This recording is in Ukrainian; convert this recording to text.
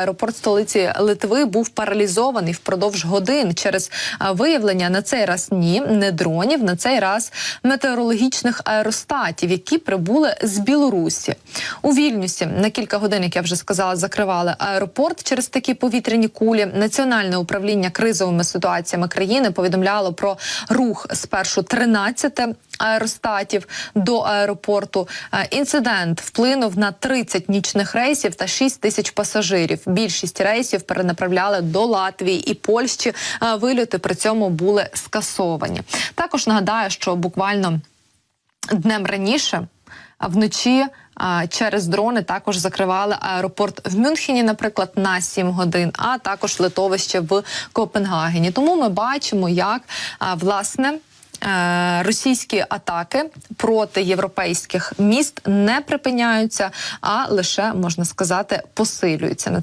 аеропорт столиці Литви був паралізований впродовж годин через виявлення на цей раз ні, не дронів, на цей раз метеорологічних аеростатів, які прибули з Білорусі. У Вільнюсі на кілька годин, як я вже сказала, закривали аеропорт через такі повітряні кулі. Національне управління кризовими ситуаціями країни повідомляло про рух спершу 13 аеростатів до аеропорту. Е, Інцидент вплинув на 30 нічних рейсів та 6 тисяч пасажирів. Більшість рейсів перенаправляли до Латвії і Польщі. Е, Вильоти при цьому були скасовані. Також нагадаю, що буквально днем раніше. А вночі через дрони також закривали аеропорт в Мюнхені, наприклад, на 7 годин, а також литовище в Копенгагені. Тому ми бачимо, як власне. Е, Російські атаки проти європейських міст не припиняються, а лише можна сказати посилюються. На